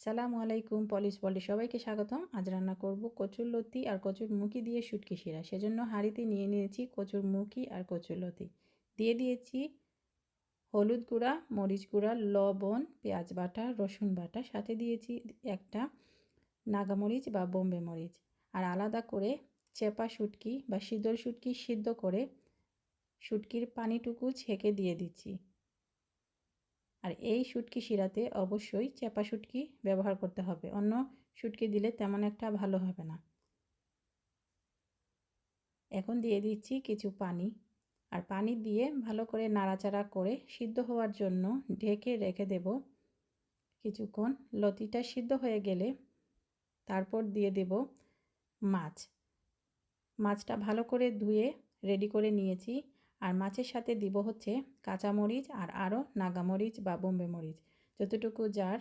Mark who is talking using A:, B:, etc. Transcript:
A: সালামু আলাইকুম, পলিশ বলে সবাইকে স্বাগতম। আজ রান্না করব কচুর লতি আর কচুর মুখি দিয়ে শুটকি শিরা। সেজন্য হাঁড়িতে নিয়ে নিয়েছি কচুর মুখি আর কচুর লতি। দিয়ে দিয়েছি হলুদ গুঁড়া, মরিচ গুঁড়া, লবণ, পেঁয়াজ বাটা, রসুন বাটা। সাথে দিয়েছি একটা নাগামরিচ বা বোম্বে মরিচ। আর আলাদা করে চেপা শুটকি বা শীতল শুটকি সিদ্ধ করে শুটকির পানিটুকু ছেঁকে দিয়ে দিচ্ছি। আর এই শুটকি শিরাতে অবশ্যই চেপা শুটকি ব্যবহার করতে হবে। অন্য শুটকি দিলে তেমন একটা ভালো হবে না। এখন দিয়ে দিচ্ছি কিছু পানি। আর পানি দিয়ে ভালো করে নাড়াচাড়া করে সিদ্ধ হওয়ার জন্য ঢেকে রেখে দেব কিছুক্ষণ। লতিটা সিদ্ধ হয়ে গেলে তারপর দিয়ে দেব মাছ। মাছটা ভালো করে ধুয়ে রেডি করে নিয়েছি। আর মাছের সাথে দিব হচ্ছে কাঁচামরিচ আর আরও নাগামরিচ বা বোম্বে মরিচ যতটুকু যার